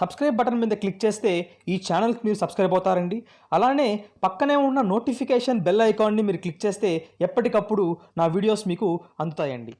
Subscribe button మీద click చేస్తే ఈ ఛానల్కి మీరు సబ్స్క్రైబ్ అవుతారండి. అలానే పక్కనే ఉన్న నోటిఫికేషన్ బెల్ ఐకాన్ని మీరు క్లిక్ చేస్తే ఎప్పటికప్పుడు నా వీడియోస్ మీకు అందుతాయండి.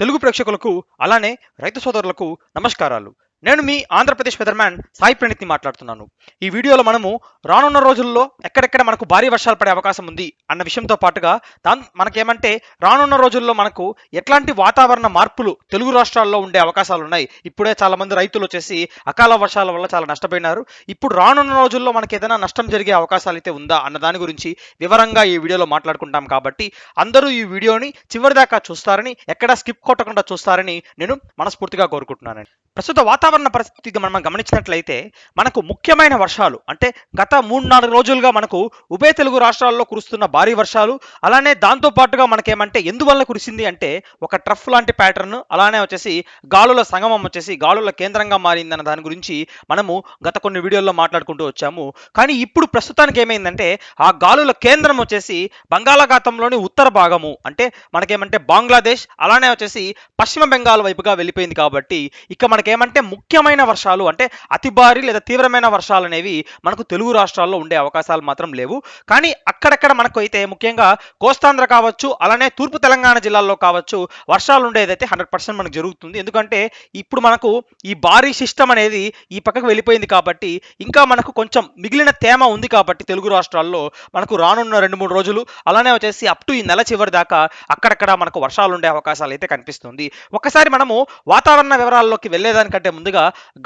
తెలుగు ప్రేక్షకులకు అలానే రైతు సోదరులకు నమస్కారాలు. నేను మీ ఆంధ్రప్రదేశ్ వెదర్మ్యాన్ సాయి ప్రణీత్ని మాట్లాడుతున్నాను. ఈ వీడియోలో మనము రానున్న రోజుల్లో ఎక్కడెక్కడ మనకు భారీ వర్షాలు పడే అవకాశం ఉంది అన్న విషయంతో పాటుగా దాని మనకేమంటే రానున్న రోజుల్లో మనకు ఎట్లాంటి వాతావరణ మార్పులు తెలుగు రాష్ట్రాల్లో ఉండే అవకాశాలు ఉన్నాయి. ఇప్పుడే చాలామంది రైతులు వచ్చేసి అకాల వర్షాల వల్ల చాలా నష్టపోయినారు. ఇప్పుడు రానున్న రోజుల్లో మనకి ఏదైనా నష్టం జరిగే అవకాశాలు అయితే ఉందా అన్న దాని గురించి వివరంగా ఈ వీడియోలో మాట్లాడుకుంటాం కాబట్టి అందరూ ఈ వీడియోని చివరిదాకా చూస్తారని ఎక్కడా స్కిప్ కొట్టకుండా చూస్తారని నేను మనస్ఫూర్తిగా కోరుకుంటున్నాను ప్రస్తుత వాతావరణ పరిస్థితి మనం గమనించినట్లయితే మనకు ముఖ్యమైన వర్షాలు అంటే గత మూడు నాలుగు రోజులుగా మనకు ఉభయ తెలుగు రాష్ట్రాల్లో కురుస్తున్న భారీ వర్షాలు అలానే దాంతోపాటుగా మనకేమంటే ఎందువల్ల కురిసింది అంటే ఒక ట్రఫ్ లాంటి ప్యాటర్న్ అలానే వచ్చేసి గాలుల సంగమం వచ్చేసి గాలుల కేంద్రంగా మారిందన్న దాని గురించి మనము గత కొన్ని వీడియోల్లో మాట్లాడుకుంటూ వచ్చాము. కానీ ఇప్పుడు ప్రస్తుతానికి ఏమైందంటే ఆ గాలుల కేంద్రం వచ్చేసి బంగాళాఖాతంలోని ఉత్తర భాగము అంటే మనకేమంటే బంగ్లాదేశ్ అలానే వచ్చేసి పశ్చిమ బెంగాల్ వైపుగా వెళ్ళిపోయింది కాబట్టి ఇక మనకేమంటే ముఖ్యమైన వర్షాలు అంటే అతి భారీ లేదా తీవ్రమైన వర్షాలు అనేవి మనకు తెలుగు రాష్ట్రాల్లో ఉండే అవకాశాలు మాత్రం లేవు. కానీ అక్కడక్కడ మనకు అయితే ముఖ్యంగా కోస్తాంధ్ర కావచ్చు అలానే తూర్పు తెలంగాణ జిల్లాల్లో కావచ్చు వర్షాలు ఉండేదైతే హండ్రెడ్ పర్సెంట్ మనకు జరుగుతుంది. ఎందుకంటే ఇప్పుడు మనకు ఈ భారీ సిస్టమ్ అనేది ఈ పక్కకు వెళ్ళిపోయింది కాబట్టి ఇంకా మనకు కొంచెం మిగిలిన తేమ ఉంది కాబట్టి తెలుగు రాష్ట్రాల్లో మనకు రానున్న రెండు మూడు రోజులు అలానే వచ్చేసి అప్ టు ఈ నెల చివరి దాకా అక్కడక్కడ మనకు వర్షాలు ఉండే అవకాశాలు అయితే కనిపిస్తుంది. ఒకసారి మనము వాతావరణ వివరాల్లోకి వెళ్ళేదానికంటే ముందుగా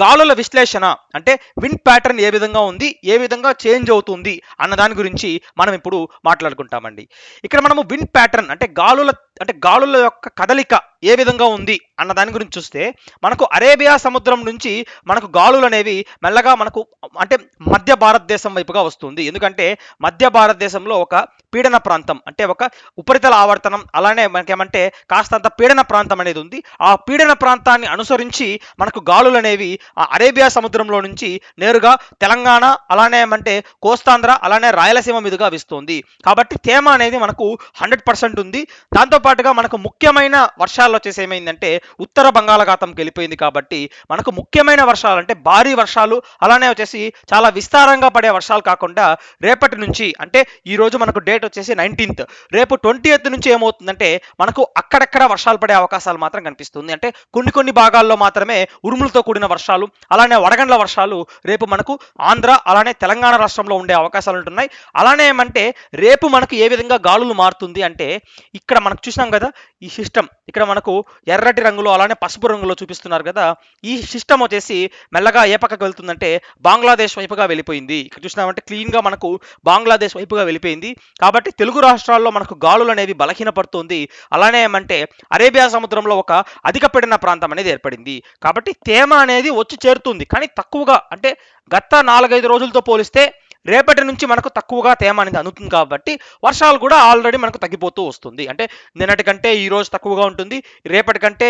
గాలుల విశ్లేషణ అంటే విండ్ ప్యాటర్న్ ఏ విధంగా ఉంది ఏ విధంగా చేంజ్ అవుతుంది అన్న దాని గురించి మనం ఇప్పుడు మాట్లాడుకుంటామండి. ఇక్కడ మనము విండ్ ప్యాటర్న్ అంటే గాలుల అంటే గాలుల యొక్క కదలిక ఏ విధంగా ఉంది అన్న దాని గురించి చూస్తే మనకు అరేబియా సముద్రం నుంచి మనకు గాలులు అనేవి మెల్లగా మనకు అంటే మధ్య భారతదేశం వైపుగా వస్తుంది. ఎందుకంటే మధ్య భారతదేశంలో ఒక పీడన ప్రాంతం అంటే ఒక ఉపరితల ఆవర్తనం అలానే మనకేమంటే కాస్తంత పీడన ప్రాంతం అనేది ఉంది. ఆ పీడన ప్రాంతాన్ని అనుసరించి మనకు గాలులు అనేవి ఆ అరేబియా సముద్రంలో నుంచి నేరుగా తెలంగాణ అలానే ఏమంటే కోస్తాంధ్ర అలానే రాయలసీమ మీదుగా విస్తుంది. కాబట్టి తేమ అనేది మనకు హండ్రెడ్ పర్సెంట్ ఉంది. దాంతో పాటుగా మనకు ముఖ్యమైన వర్షాలు వచ్చేసి ఏమైందంటే ఉత్తర బంగాళాఖాతంకి వెళ్ళిపోయింది కాబట్టి మనకు ముఖ్యమైన వర్షాలు అంటే భారీ వర్షాలు అలానే వచ్చేసి చాలా విస్తారంగా పడే వర్షాలు కాకుండా రేపటి నుంచి అంటే ఈ రోజు మనకు డేట్ వచ్చేసి నైన్టీన్త్. రేపు ట్వంటీ నుంచి ఏమవుతుందంటే మనకు అక్కడక్కడ వర్షాలు పడే అవకాశాలు మాత్రం కనిపిస్తుంది. అంటే కొన్ని కొన్ని భాగాల్లో మాత్రమే ఉరుములతో కూడిన వర్షాలు అలానే వడగండ్ల వర్షాలు రేపు మనకు ఆంధ్ర అలానే తెలంగాణ రాష్ట్రంలో ఉండే అవకాశాలు ఉంటున్నాయి. అలానే ఏమంటే రేపు మనకు ఏ విధంగా గాలులు మారుతుంది అంటే ఇక్కడ మనకు చూసి కదా ఈ సిస్టమ్. ఇక్కడ మనకు ఎర్రటి రంగులో అలానే పసుపు రంగులో చూపిస్తున్నారు కదా ఈ సిస్టమ్ వచ్చేసి మెల్లగా ఏ పక్కకు వెళ్తుందంటే బంగ్లాదేశ్ వైపుగా వెళ్ళిపోయింది. ఇక్కడ చూసినామంటే క్లీన్గా మనకు బంగ్లాదేశ్ వైపుగా వెళ్ళిపోయింది. కాబట్టి తెలుగు రాష్ట్రాల్లో మనకు గాలులు అనేవి బలహీనపడుతుంది. అలానే ఏమంటే అరేబియా సముద్రంలో ఒక అధిక పడిన ప్రాంతం అనేది ఏర్పడింది. కాబట్టి తేమ అనేది వచ్చి చేరుతుంది. కానీ తక్కువగా అంటే గత నాలుగైదు రోజులతో పోలిస్తే రేపటి నుంచి మనకు తక్కువగా తేమ అనేది అందుతుంది కాబట్టి వర్షాలు కూడా ఆల్రెడీ మనకు తగ్గిపోతూ వస్తుంది. అంటే నిన్నటి కంటే ఈ రోజు తక్కువగా ఉంటుంది. రేపటి కంటే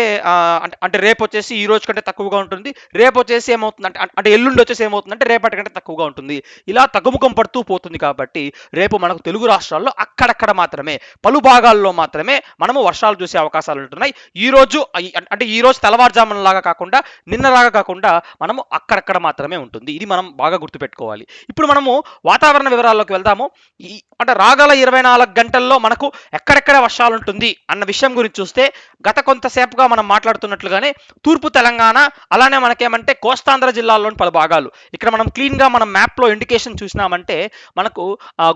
అంటే అంటే రేపు వచ్చేసి ఈ రోజు కంటే తక్కువగా ఉంటుంది. రేపు వచ్చేసి ఏమవుతుంది? అంటే అంటే ఎల్లుండి వచ్చేసి ఏమవుతుందంటే రేపటి కంటే తక్కువగా ఉంటుంది. ఇలా తగ్గుముఖం పడుతూ పోతుంది కాబట్టి రేపు మనకు తెలుగు రాష్ట్రాల్లో అక్కడక్కడ మాత్రమే పలు భాగాల్లో మాత్రమే మనము వర్షాలు చూసే అవకాశాలు ఉంటున్నాయి. ఈ రోజు అంటే ఈ రోజు తెల్లవారుజామున లాగా కాకుండా నిన్నలాగా కాకుండా మనము అక్కడక్కడ మాత్రమే ఉంటుంది. ఇది మనం బాగా గుర్తుపెట్టుకోవాలి. ఇప్పుడు మనము వాతావరణ వివరాల్లోకి వెళ్దాము. ఈ అంటే రాగల ఇరవై నాలుగు గంటల్లో మనకు ఎక్కడెక్కడ వర్షాలు ఉంటుంది అన్న విషయం గురించి చూస్తే గత కొంతసేపుగా మనం మాట్లాడుతున్నట్లుగానే తూర్పు తెలంగాణ అలానే మనకేమంటే కోస్తాంధ్ర జిల్లాల్లోని పలు భాగాలు. ఇక్కడ మనం క్లీన్గా మనం మ్యాప్లో ఇండికేషన్ చూసినామంటే మనకు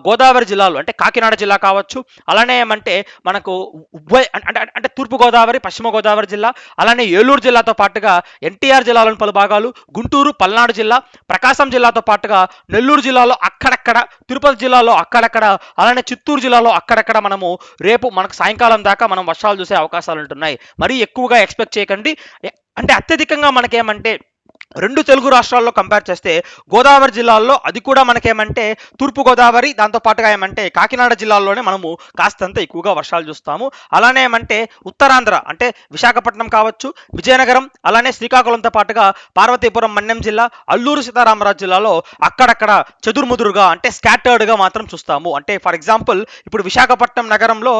గోదావరి జిల్లాలో అంటే కాకినాడ జిల్లా కావచ్చు అలానే ఏమంటే మనకు ఉభయ అంటే అంటే- అంటే తూర్పు గోదావరి పశ్చిమ గోదావరి జిల్లా అలానే ఏలూరు జిల్లాతో పాటుగా ఎన్టీఆర్ జిల్లాలోని పలు భాగాలు గుంటూరు పల్నాడు జిల్లా ప్రకాశం జిల్లాతో పాటుగా నెల్లూరు జిల్లాలో అక్కడక్కడ తిరుపతి జిల్లాలో అక్కడక్కడ అలానే చిత్తూరు జిల్లాలో అక్కడక్కడ మనము రేపు మనకు సాయంకాలం దాకా మనం వర్షాలు చూసే అవకాశాలు ఉంటున్నాయి. మరీ ఎక్కువగా ఎక్స్పెక్ట్ చేయకండి. అంటే అత్యధికంగా మనకేమంటే రెండు తెలుగు రాష్ట్రాల్లో కంపేర్ చేస్తే గోదావరి జిల్లాల్లో అది కూడా మనకేమంటే తూర్పు గోదావరి దాంతో పాటుగా ఏమంటే కాకినాడ జిల్లాల్లోనే మనము కాస్తంత ఎక్కువగా వర్షాలు చూస్తాము. అలానే ఏమంటే ఉత్తరాంధ్ర అంటే విశాఖపట్నం కావచ్చు విజయనగరం అలానే శ్రీకాకుళంతో పాటుగా పార్వతీపురం మన్యం జిల్లా అల్లూరు సీతారామరాజు జిల్లాలో అక్కడక్కడ చెదురుముదురుగా అంటే స్కాటర్డ్గా మాత్రం చూస్తాము. అంటే ఫర్ ఎగ్జాంపుల్ ఇప్పుడు విశాఖపట్నం నగరంలో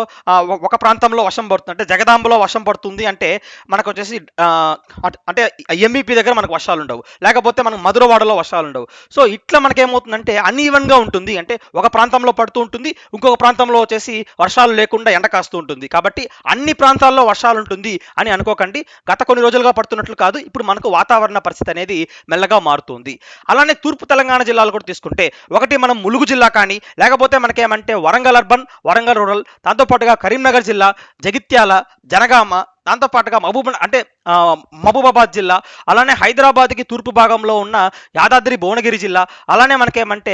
ఒక ప్రాంతంలో వర్షం పడుతుంది అంటే జగదాంబలో వర్షం పడుతుంది అంటే మనకు వచ్చేసి అంటే ఎంబీపీ దగ్గర మనకు వర్షాలు ఉండవు లేకపోతే మనకు మధురవాడలో వర్షాలు ఉండవు సో ఇట్లా మనకేమవుతుందంటే అన్ఈవెన్గా ఉంటుంది. అంటే ఒక ప్రాంతంలో పడుతూ ఉంటుంది. ఇంకొక ప్రాంతంలో వచ్చేసి వర్షాలు లేకుండా ఎండ కాస్తూ ఉంటుంది. కాబట్టి అన్ని ప్రాంతాల్లో వర్షాలు ఉంటుంది అని అనుకోకండి. గత కొన్ని రోజులుగా పడుతున్నట్లు కాదు. ఇప్పుడు మనకు వాతావరణ పరిస్థితి అనేది మెల్లగా మారుతుంది. అలానే తూర్పు తెలంగాణ జిల్లాలు కూడా తీసుకుంటే ఒకటి మనం ములుగు జిల్లా కానీ లేకపోతే మనకేమంటే వరంగల్ అర్బన్ వరంగల్ రూరల్ దాంతోపాటుగా కరీంనగర్ జిల్లా జగిత్యాల జనగామ దాంతోపాటుగా మహబూబ్ అంటే మహబూబాబాద్ జిల్లా అలానే హైదరాబాద్కి తూర్పు భాగంలో ఉన్న యాదాద్రి భువనగిరి జిల్లా అలానే మనకేమంటే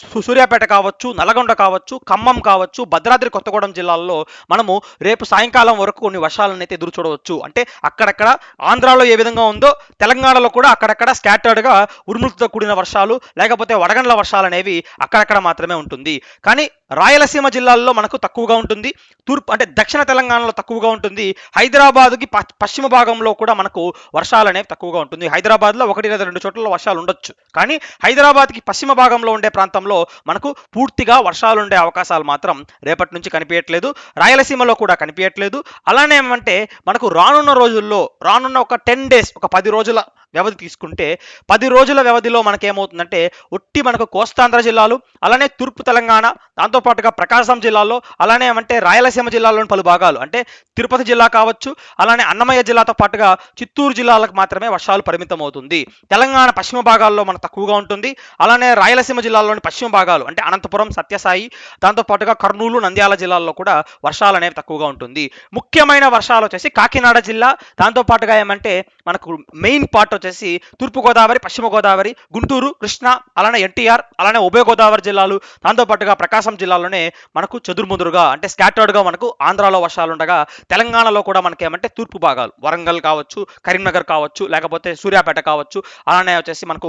సు- సూర్యాపేట కావచ్చు నల్గొండ కావచ్చు ఖమ్మం కావచ్చు భద్రాద్రి కొత్తగూడెం జిల్లాల్లో మనము రేపు సాయంకాలం వరకు కొన్ని వర్షాలను అయితే ఎదురు చూడవచ్చు. అంటే అక్కడక్కడ ఆంధ్రాలో ఏ విధంగా ఉందో తెలంగాణలో కూడా అక్కడక్కడ స్కాటర్డ్గా ఉరుములతో కూడిన వర్షాలు లేకపోతే వడగండ్ల వర్షాలు అనేవి అక్కడక్కడ మాత్రమే ఉంటుంది. కానీ రాయలసీమ జిల్లాల్లో మనకు తక్కువగా ఉంటుంది. తూర్పు అంటే దక్షిణ తెలంగాణలో తక్కువగా ఉంటుంది. హైదరాబాద్కి పశ్చిమ భాగంలో కూడా మనకు వర్షాలు అనేవి తక్కువగా ఉంటుంది. హైదరాబాద్లో ఒకటి లేదా రెండు చోట్ల వర్షాలు ఉండొచ్చు. కానీ హైదరాబాద్కి పశ్చిమ భాగంలో ఉండే ప్రాంతంలో మనకు పూర్తిగా వర్షాలు ఉండే అవకాశాలు మాత్రం రేపటి నుంచి కనిపించట్లేదు. రాయలసీమలో కూడా కనిపించట్లేదు. అలానే ఏమంటే మనకు రానున్న రోజుల్లో రానున్న ఒక టెన్ డేస్ ఒక పది రోజుల వ్యవధి తీసుకుంటే పది రోజుల వ్యవధిలో మనకేమవుతుందంటే ఒట్టి మనకు కోస్తాంధ్ర జిల్లాలు అలానే తూర్పు తెలంగాణ దాంతో దాంతోపాటుగా ప్రకాశం జిల్లాలో అలానే అంటే రాయలసీమ జిల్లాలోని పలు భాగాలు. అంటే తిరుపతి జిల్లా కావచ్చు అలానే అన్నమయ్య జిల్లాతో పాటుగా చిత్తూరు జిల్లాలకు మాత్రమే వర్షాలు పరిమితం అవుతుంది తెలంగాణ పశ్చిమ భాగాల్లో మనకు తక్కువగా ఉంటుంది. అలానే రాయలసీమ జిల్లాలోని పశ్చిమ భాగాలు అంటే అనంతపురం సత్యసాయి దాంతోపాటుగా కర్నూలు నంద్యాల జిల్లాల్లో కూడా వర్షాలు అనేవి తక్కువగా ఉంటుంది. ముఖ్యమైన వర్షాలు వచ్చేసి కాకినాడ జిల్లా దాంతోపాటుగా ఏమంటే మనకు మెయిన్ పార్ట్ వచ్చేసి తూర్పు గోదావరి పశ్చిమ గోదావరి గుంటూరు కృష్ణా అలానే ఎన్టీఆర్ అలానే ఉభయ గోదావరి జిల్లాలు దాంతోపాటుగా ప్రకాశం జిల్లా జిల్లాలోనే మనకు చెదురుముదురుగా అంటే స్కాటర్డ్గా గా మనకు ఆంధ్రాలో వర్షాలు ఉండగా తెలంగాణలో కూడా మనకి ఏమంటే తూర్పు భాగాలు. వరంగల్ కావచ్చు కరీంనగర్ కావచ్చు లేకపోతే సూర్యాపేట కావచ్చు అలానే వచ్చేసి మనకు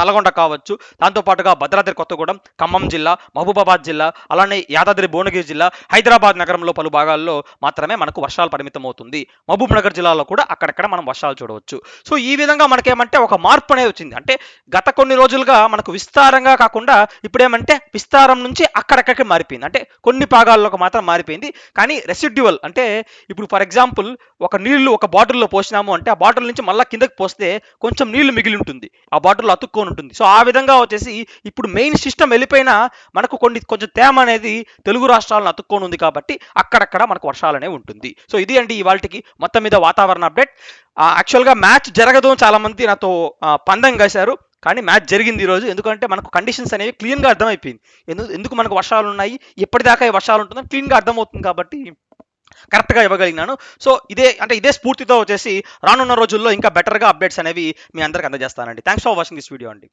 నల్గొండ కావచ్చు. దాంతోపాటుగా భద్రాద్రి కొత్తగూడెం ఖమ్మం జిల్లా మహబూబాబాద్ జిల్లా అలానే యాదాద్రి భువనగిరి జిల్లా హైదరాబాద్ నగరంలో పలు భాగాల్లో మాత్రమే మనకు వర్షాలు పరిమితం అవుతుంది మహబూబ్ నగర్ జిల్లాలో కూడా అక్కడక్కడ మనం వర్షాలు చూడవచ్చు. సో ఈ విధంగా మనకేమంటే ఒక మార్పు అనేది వచ్చింది. అంటే గత కొన్ని రోజులుగా మనకు విస్తారంగా కాకుండా ఇప్పుడేమంటే విస్తారం నుంచి అక్కడ అక్కడక్కడికి మారిపోయింది. అంటే కొన్ని భాగాల్లోకి మాత్రం మారిపోయింది. కానీ రెసిడ్యువల్ అంటే ఇప్పుడు ఫర్ ఎగ్జాంపుల్ ఒక నీళ్ళు ఒక బాటిల్లో పోసినాము అంటే ఆ బాటిల్ నుంచి మళ్ళీ కిందకి పోస్తే కొంచెం నీళ్ళు మిగిలి ఉంటుంది. ఆ బాటిల్లో అతుక్కొని ఉంటుంది. సో ఆ విధంగా వచ్చేసి ఇప్పుడు మెయిన్ సిస్టమ్ వెళ్ళిపోయినా మనకు కొన్ని కొంచెం తేమ అనేది తెలుగు రాష్ట్రాలను అతుక్కొని ఉంది కాబట్టి అక్కడక్కడ మనకు వర్షాలనే ఉంటుంది. సో ఇది అండి ఇవాళకి మొత్తం మీద వాతావరణ అప్డేట్. యాక్చువల్గా మ్యాచ్ జరగదు చాలామంది చాలా మంది నాతో పందం పందెం కాశారు కానీ మ్యాచ్ జరిగింది ఈరోజు ఎందుకంటే మనకు కండిషన్స్ అనేవి క్లీన్గా అర్థమైపోయింది. ఎందుకు ఎందుకు మనకు వర్షాలు ఉన్నాయి ఎప్పటిదాకా ఈ వర్షాలు ఉంటుందో క్లీన్గా అర్థమవుతుంది కాబట్టి కరెక్ట్గా ఇవ్వగలిగినాను. సో ఇదే అంటే ఇదే స్ఫూర్తితో వచ్చేసి రానున్న రోజుల్లో ఇంకా బెటర్గా అప్డేట్స్ అనేవి మీ అందరికి అందజేస్తానండి. Thanks for watching this video అండి.